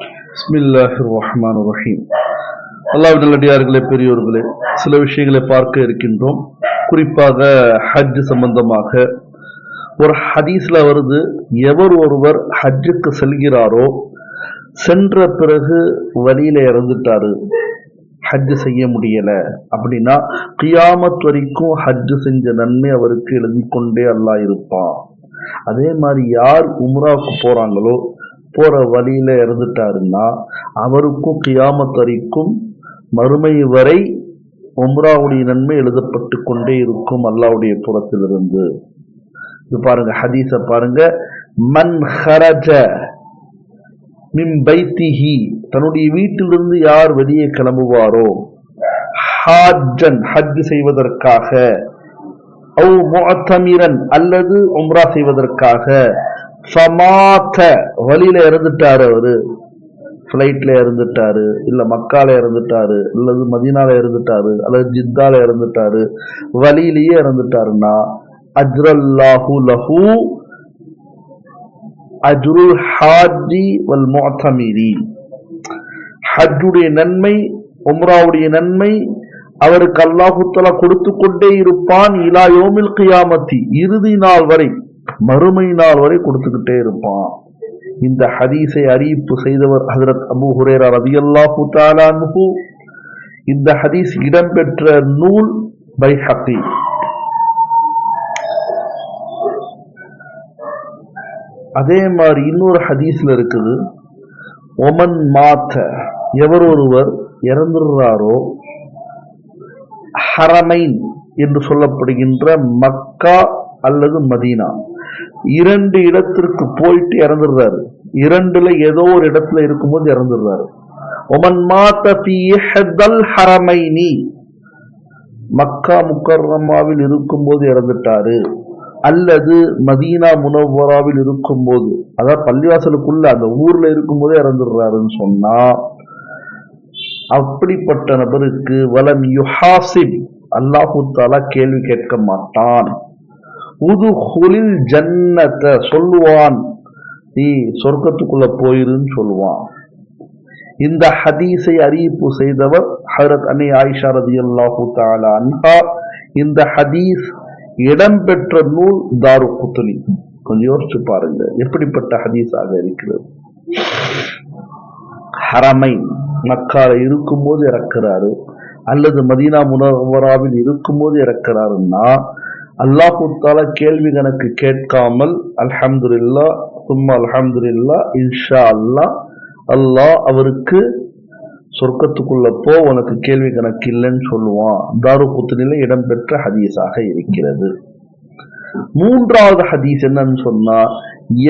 பிஸ்மில்லாஹிர் ரஹ்மான் ரஹீம் அல்லாஹ் நல்லடியார்களே பெரியோர்களே சில விஷயங்களை பார்க்க இருக்கின்றோம். குறிப்பாக ஹஜ் சம்பந்தமாக. ஒரு ஹதீஸ்ல வருது எவர் ஒருவர் ஹஜ்ஜுக்கு செல்கிறாரோ சென்ற பிறகு வழியில இறந்துட்டாரு ஹஜ் செய்ய முடியல. அப்படின்னா கியாமத் வரைக்கும் ஹஜ் செஞ்ச நன்மை அவருக்கு எழுதி கொண்டே அல்லா இருப்பான். அதே மாதிரி யார் உம்ராவுக்கு போறாங்களோ போகிற வழியில இறந்துட்டாருன்னா அவருக்கும் கியாமத் வரைக்கும் மறுமை வரை உம்ராவுடைய நன்மை எழுதப்பட்டு கொண்டே இருக்கும் அல்லாவுடைய புறத்திலிருந்து. இது பாருங்க ஹதீஸ பாருங்க. மன் ஹரஜ மின் பைத்திஹி. தன்னுடைய வீட்டிலிருந்து யார் வெளியே கிளம்புவாரோ ஹாஜன் ஹஜ் செய்வதற்காக ஓ முஅத்தமிரன் அல்லது உம்ரா செய்வதற்காக சமாத்த வழியில இறந்துட்டாரு அவரு. ஃப்ளைட்ல இறந்துட்டாரு இல்ல மக்கால இறந்துட்டாரு அல்லது மதினால இறந்துட்டாரு அல்லது ஜித்தால இறந்துட்டாரு வழியிலேயே இறந்துட்டாருன்னா அஜ்ரல்லாஹு லஹு அஜ்ருல் ஹாஜி வல் மோத்தமீரி ஹஜ்ஜுடைய நன்மை உம்ராவுடைய நன்மை அவருக்கு அல்லாஹுத்தலா கொடுத்து கொண்டே இருப்பான் இலா யோமில் கியாமத்தி இறுதி நாள் வரை. மறுமை நாள் வரை கொடுத்துக்கிட்டே இருப்பான். இந்த ஹதீஸை அறிவிப்பு செய்தவர் ஹசரத் அபு ஹுரேரா ரதியல்லா புத்தாலான்ஹு இந்த ஹதீஸ் இடம்பெற்ற நூல் பை பைஹகி அதே மாதிரி இன்னொரு ஹதீஸ்ல இருக்குது. ஒமன் மாத்த எவர் ஒருவர் இறந்துடுறாரோ ஹரமைன் என்று சொல்லப்படுகின்ற மக்கா அல்லது மதீனா. இரண்டு இடத்திற்கு போயிட்டு இறந்துடுறாரு. இரண்டுல ஏதோ ஒரு இடத்துல இருக்கும்போது இறந்துடுறாரு. ஒமன் மாத்த ஃபீ இஹ்தல் ஹரமைனி. மக்கா முக்கர்ரமாவில் இருக்கும்போது இறந்துட்டாரு. அல்லது மதீனா முனவராவில் இருக்கும்போது அதாவது பள்ளிவாசலுக்குள்ள அந்த ஊர்ல இருக்கும்போதே இறந்துடுறாருன்னு சொன்னா அப்படிப்பட்ட நபருக்கு வலம் யுஹாசிப் அல்லாஹு தாலா கேள்வி கேட்க மாட்டான். உதுகுலில் ஜன்னத்தை சொல்லுவான். நீ சொர்க்கத்துக்குள்ள போயிருன்னு சொல்லுவான். இந்த ஹதீஸை அறிவிப்பு செய்தவர் ஹரத் அன்னை ஆயிஷா ரதியல்லாஹு தஆலா அன்ஹா. இந்த ஹதீஸ் இடம்பெற்ற நூல் தாரு குத்துனி. கொஞ்சம் யோசிச்சு பாருங்க எப்படிப்பட்ட ஹதீஸாக இருக்கிறது? ஹரமை மக்கால இருக்கும்போது இறக்கிறாரு அல்லது மதீனா முனவராவில் இருக்கும்போது இறக்கிறாருன்னா அல்லாஹு தாலா கேள்வி கணக்கு கேட்காமல் அல்ஹம்துலில்லா சும்மா அல்ஹம்துலில்லா இன்ஷா அல்லாஹ் அல்லாஹ் அவருக்கு சொர்க்கத்துக்குள்ள போ உனக்கு கேள்வி கணக்கு இல்லைன்னு சொல்லுவான். தாரு குத்துனில இடம்பெற்ற ஹதீஸாக இருக்கிறது. மூன்றாவது ஹதீஸ் என்னன்னு சொன்னா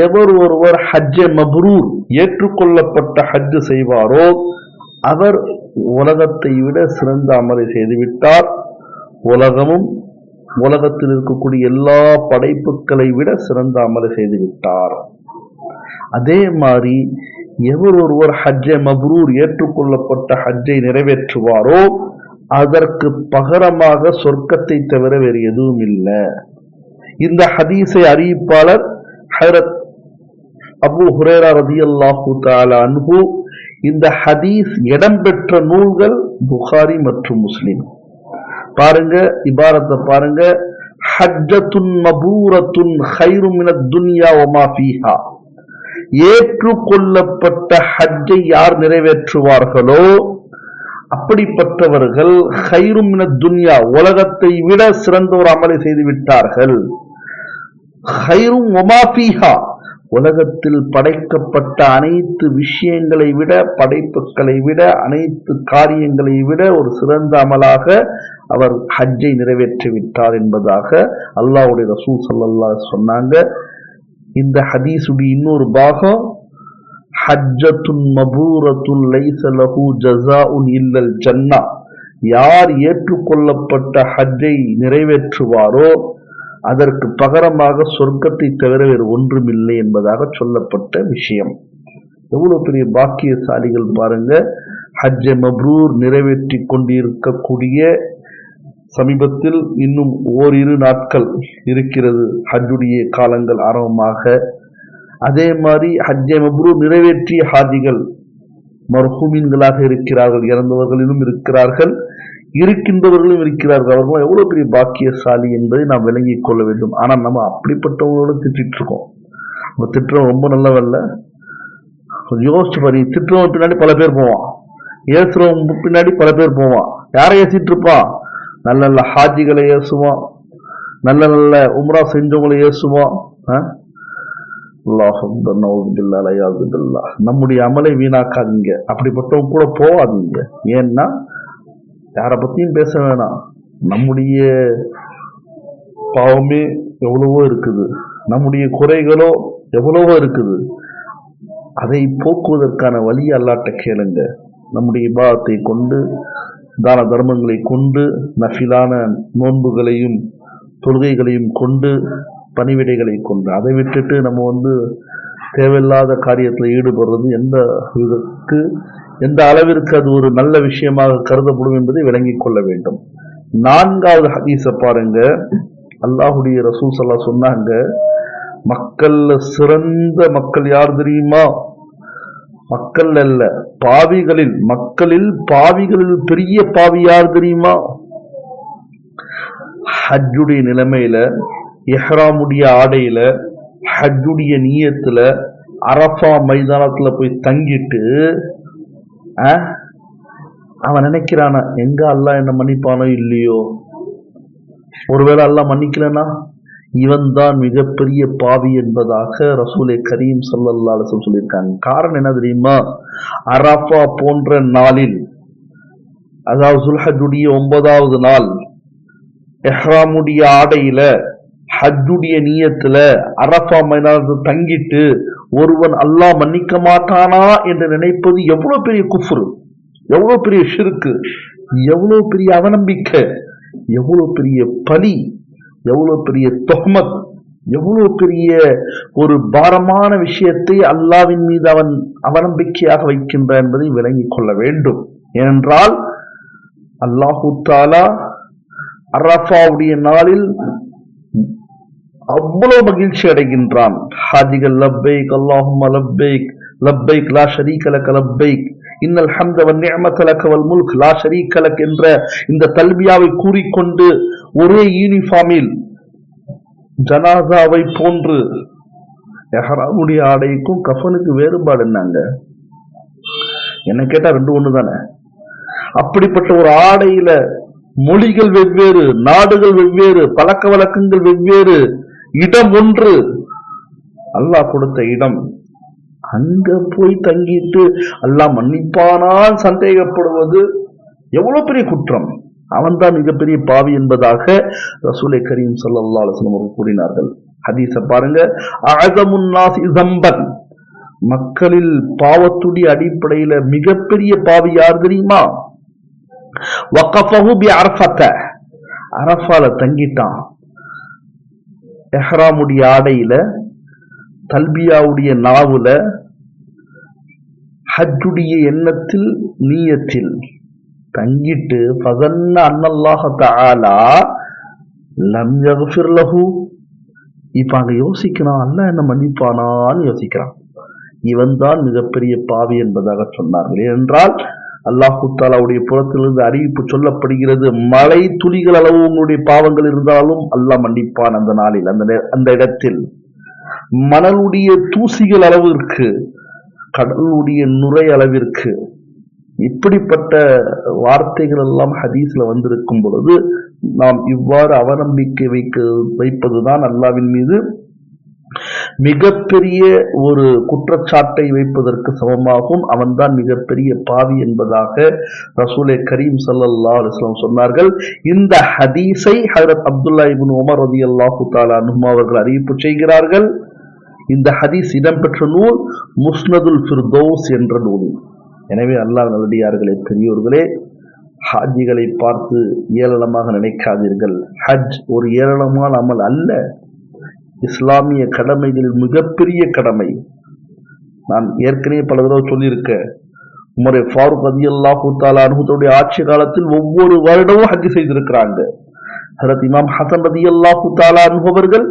எவர் ஒருவர் ஹஜ்ஜ மப்ரூர் ஏற்றுக்கொள்ளப்பட்ட ஹஜ் செய்வாரோ அவர் உலகத்தை விட சிறந்த அமலை செய்துவிட்டார். உலகமும் உலகத்தில் இருக்கக்கூடிய எல்லா படைப்புகளை விட சிறந்த அமலை செய்துவிட்டார் அதே மாதிரி எவர் ஒருவர் ஹஜ்ஜை மப்ரூர் ஏற்றுக்கொள்ளப்பட்ட ஹஜ்ஜை நிறைவேற்றுவாரோ அதற்கு பகரமாக சொர்க்கத்தை தவிர வேறு எதுவும் இல்லை. இந்த ஹதீஸை அறிவிப்பாளர் ஹரத் அபு ஹுரேரா ரதியல்லாஹு தாலா அன்பு இந்த ஹதீஸ் இடம்பெற்ற நூல்கள் புகாரி மற்றும் முஸ்லிம். பாருங்க இபாரத்தை பாருங்க. ஹஜ்ஜத்துன் மபூரத்துன் ஹைரு துன்யா வமா ஏற்றுக்கொள்ளப்பட்ட ஹஜ்ஜை யார் நிறைவேற்றுவார்களோ அப்படிப்பட்டவர்கள் ஹைரும் துன்யா உலகத்தை விட சிறந்த ஒரு அமலை செய்து விட்டார்கள். ஹைரும் ஒமா உலகத்தில் படைக்கப்பட்ட அனைத்து விஷயங்களை விட படைப்புகளை விட அனைத்து காரியங்களை விட ஒரு சிறந்த அமலாக அவர் ஹஜ்ஜை நிறைவேற்றிவிட்டார் என்பதாக அல்லாஹ்வுடைய ரசூல் சல்லல்லா சொன்னாங்க. இந்த ஹதீஸுடைய இன்னொரு பாகம் ஹஜ்ஜத்துன் மபூரத்துன் லைசலஹு ஜசா உன் இல்லல் ஜன்னா. யார் ஏற்றுக்கொள்ளப்பட்ட ஹஜ்ஜை நிறைவேற்றுவாரோ அதற்கு பகரமாக சொர்க்கத்தை தவிர வேறு ஒன்றுமில்லை என்பதாக சொல்லப்பட்ட விஷயம். எவ்வளவு பெரிய பாக்கியசாலிகள் பாருங்க. ஹஜ்ஜ மப்ரூர் நிறைவேற்றி கொண்டிருக்கக்கூடிய சமீபத்தில் இன்னும் ஓரிரு நாட்கள் இருக்கிறது ஹஜ்ஜுடைய காலங்கள் ஆரம்பமாக. அதே மாதிரி ஹஜ்ஜை மப்ரூர் நிறைவேற்றிய ஹாஜிகள் மர்ஹூமீன்களாக இருக்கிறார்கள் இறந்தவர்களிலும் இருக்கிறார்கள். இருக்கின்றவர்களும் இருக்கிறார்கள். அவர்களும் எவ்வளவு பெரிய பாக்கியசாலி என்பதை நாம் விளங்கிக் கொள்ள வேண்டும். ஆனால் நம்ம அப்படிப்பட்டவங்களோட திட்டிட்டு இருக்கோம். நம்ம திட்டம் ரொம்ப நல்லவல்ல யோசிச்சு பாரு. திட்டுறவன் பின்னாடி பல பேர் போவான். ஏசுறவன் பின்னாடி பல பேர் போவான். யாரை ஏசிட்டு இருப்பான்? நல்ல நல்ல ஹாஜிகளை ஏசுவான். நல்ல நல்ல உம்ரா செஞ்சவங்களை ஏசுவான். அலையாது நம்முடைய அமலை வீணாக்காதீங்க. அப்படிப்பட்டவங்க கூட போவாதீங்க ஏன்னா யாரை பற்றியும் பேச வேணாம். நம்முடைய பாவமே எவ்வளவோ இருக்குது. நம்முடைய குறைகளோ எவ்வளவோ இருக்குது. அதை போக்குவதற்கான வழி அல்லாட்ட கேளுங்க. நம்முடைய இபாதத்தை கொண்டு தான தர்மங்களை கொண்டு நஃபிலான நோன்புகளையும் தொழுகைகளையும் கொண்டு பணிவிடைகளை கொண்டு அதை விட்டுட்டு நம்ம வந்து தேவையில்லாத காரியத்தில் ஈடுபடுறது எந்த விதத்துக்கு எந்த அளவிற்கு அது ஒரு நல்ல விஷயமாக கருதப்படும் என்பதை விளங்கிக் கொள்ள வேண்டும். நான்காவது ஹதீஸை பாருங்க. அல்லாஹுடைய ரசூல் சல்லா சொன்னாங்க மக்கள்ல சிறந்த மக்கள் யார் தெரியுமா? மக்கள் அல்ல பாவிகளில் மக்களில் பாவிகளில் பெரிய பாவி யார் தெரியுமா? ஹஜ்ஜுடைய நிலைமையில எஹ்ராமுடைய ஆடையில ஹஜ்ஜுடைய நீயத்துல அரஃபா மைதானத்துல போய் தங்கிட்டு அவன் நினைக்கிறானா எங்க அல்லாஹ் என்ன மன்னிப்பானோ இல்லையோ? ஒருவேளை அல்லா மன்னிக்கலனா? இவன் தான் மிகப்பெரிய பாவி என்பதாக ரசூலே கரீம் ஸல்லல்லாஹு சொல்லியிருக்காங்க. காரணம் என்ன தெரியுமா? அராஃபா போன்ற நாளில் அதாவது சுல்ஹஜுடைய ஒன்பதாவது நாள் எஹ்ராமுடைய ஆடையில ஹஜ்ஜுடைய நீயத்துல அரஃபா மைதானத்தில் தங்கிட்டு ஒருவன் அல்லாஹ் மன்னிக்க மாட்டானா என்று நினைப்பது எவ்வளவு பெரிய குஃப்ரு எவ்வளவு பெரிய ஷிருக்கு எவ்வளவு பெரிய அவநம்பிக்கை எவ்வளவு பெரிய பலி எவ்வளவு பெரிய தொஹமத் எவ்வளவு பெரிய ஒரு பாரமான விஷயத்தை அல்லாவின் மீது அவன் அவநம்பிக்கையாக வைக்கின்றான் என்பதை விளங்கிக் கொள்ள வேண்டும். ஏனென்றால் அல்லாஹூத்தாலா அரஃபாவுடைய நாளில் அவ்வளவு மகிழ்ச்சி அடைகின்றான். ஹாஜிகள் லப்பைக் அல்லாஹும்ம லப்பைக் லப்பைக் லா ஷரீக லப்பைக். இன்னல் ஹம்த வன் முல்க். லா ஷரீக என்ற இந்த தல்பியாவை கூறிக்கொண்டு ஒரே யூனிஃபார்மில் ஜனாசாவை போன்று எஹராவுடைய ஆடைக்கும் கஃபனுக்கு வேறுபாடு என்னங்க? என்ன கேட்டா ரெண்டு ஒண்ணு தானே? அப்படிப்பட்ட ஒரு ஆடையில மொழிகள் வெவ்வேறு நாடுகள் வெவ்வேறு பழக்க வழக்கங்கள் வெவ்வேறு இடம் ஒன்று. அல்லாஹ் கொடுத்த இடம். அங்க போய் தங்கிட்டு அல்லாஹ் மன்னிப்பானால் சந்தேகப்படுவது எவ்வளவு பெரிய குற்றம். அவன்தான் மிகப்பெரிய பாவி என்பதாக ரசூலை கரீம் சல்லா அலுவலம் அவர்கள் கூறினார்கள். ஹதீஸ பாருங்க. மக்களில் பாவத்துடைய அடிப்படையில மிகப்பெரிய பாவி யார் தெரியுமா? அரபால தங்கிட்டான். எஹ்ராமுடைய ஆடையில தல்பியாவுடைய நாவுல ஹஜ்ஜுடைய எண்ணத்தில் நீயத்தில் தங்கிட்டு பதன்ன அன்னல்லாஹ தாலா லம் யக்ஃபிர் லஹு. இப்போ அங்கே யோசிக்கிறான் அல்ல என்ன மன்னிப்பானான்னு யோசிக்கிறான். இவன் தான் மிகப்பெரிய பாவி என்பதாக சொன்னார்கள் ஏனென்றால் அல்லாஹு தாலாவுடைய புறத்திலிருந்து அறிவிப்பு சொல்லப்படுகிறது. மழை துளிகள் அளவு உங்களுடைய பாவங்கள் இருந்தாலும் அல்லாஹ் மன்னிப்பான் அந்த நாளில் அந்த நே- அந்த இடத்தில். மணலுடைய தூசிகள் அளவிற்கு கடலுடைய நுரை அளவிற்கு இப்படிப்பட்ட வார்த்தைகள் எல்லாம் ஹதீஸ்ல வந்திருக்கும் பொழுது நாம் இவ்வாறு அவநம்பிக்கை வைக்க வைப்பதுதான் அல்லாவின் மீது மிகப்பெரிய ஒரு குற்றச்சாட்டை வைப்பதற்கு சமமாகும். அவன்தான் மிகப்பெரிய பாவி என்பதாக ரசூலே கரீம் சல்லல்லா அலுவலாம் சொன்னார்கள். இந்த ஹதீஸை ஹரத் அப்துல்லா இபின் உமர் ரலியல்லாஹு தஆலா அன்ஹுமா அவர்கள் அறிவிப்பு செய்கிறார்கள். இந்த ஹதீஸ் இடம்பெற்ற நூல் முஸ்னதுல் ஃபிர்தோஸ் என்ற நூல். எனவே அல்லாஹ் நல்லடியார்களே பெரியோர்களே ஹாஜிகளை பார்த்து ஏளனமாக நினைக்காதீர்கள். ஹஜ் ஒரு ஏளனமான அமல் அல்ல. இஸ்லாமிய கடமைகளில் மிகப்பெரிய கடமை. நான் ஏற்கனவே பல தடவை சொல்லியிருக்கேன் உமரை ஃபாரூக் அதி அல்லாஹூ தாலா அனுபவத்துடைய ஆட்சி காலத்தில் ஒவ்வொரு வருடமும் ஹஜ் செய்திருக்கிறாங்க. ஹரத் இமாம் ஹசன் ரதி அல்லாஹூ தாலா அனுபவர்கள்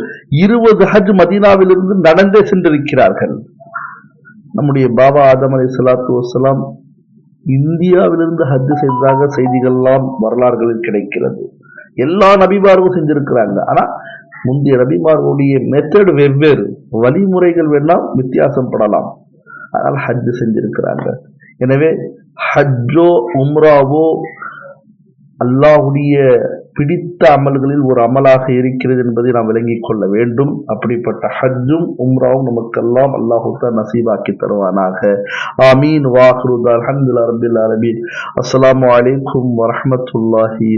இருபது ஹஜ் மதீனாவிலிருந்து நடந்தே சென்றிருக்கிறார்கள். நம்முடைய பாபா ஆதம் அலி சலாத்து வசலாம் இந்தியாவிலிருந்து ஹஜ் செய்ததாக செய்திகள்லாம் வரலாறுகளில் கிடைக்கிறது. எல்லா நபிமார்களும் செஞ்சிருக்கிறாங்க. ஆனால் முந்தைய நபிமார்களுடைய மெத்தட் வெவ்வேறு. வழிமுறைகள் எல்லாம் வித்தியாசம் படலாம். அதனால் ஹஜ் செஞ்சிருக்கிறாங்க. எனவே ஹஜ்ஜோ உம்ராவோ அல்லாஹுடைய பிடித்த அமல்களில் ஒரு அமலாக இருக்கிறது என்பதை நாம் விளங்கிக் கொள்ள வேண்டும். அப்படிப்பட்ட ஹஜ்ஜும் உம்ராவும் நமக்கெல்லாம் அல்லாஹு நசீபாக்கி தருவானாக. ஆமீன். வாஹ்ருதா அலமதுல்லா ரப்பில் ஆலமீன் அஸ்ஸலாமு அலைக்கும் வரஹ்மத்துல்லாஹி